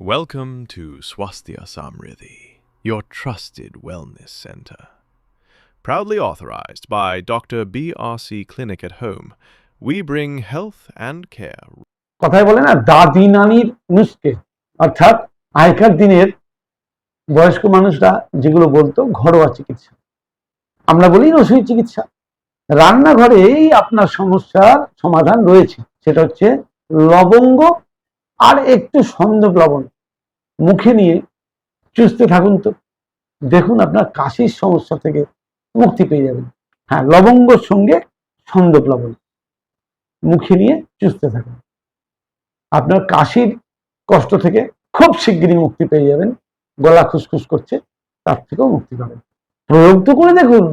Welcome to Swasthya Samriddhi, your trusted wellness center. Proudly authorized by Dr. BRC Clinic at Home, we bring health and care কথায় বলে না দাদি নানির নুস্কে অর্থাৎ আগেকার দিনের বয়স্ক মানুষরা যেগুলো বলতো ঘরোয়া চিকিৎসা আমরা বলি রসই চিকিৎসা রান্নাঘরেই আপনার সমস্যার সমাধান রয়েছে সেটা হচ্ছে লবঙ্গ আর একটু সন্দক লবণ মুখে নিয়ে চুষতে থাকুন তো। দেখুন আপনার কাশির সমস্যা থেকে মুক্তি পেয়ে যাবেন। হ্যাঁ লবঙ্গর সঙ্গে সন্দক লবণ মুখে নিয়ে চুষতে থাকুন। আপনার কাশির কষ্ট থেকে খুব শিগগিরই মুক্তি পেয়ে যাবেন। গলা খুসখুস করছে, তার থেকেও মুক্তি পাবেন। প্রয়োগ তো করে দেখুন।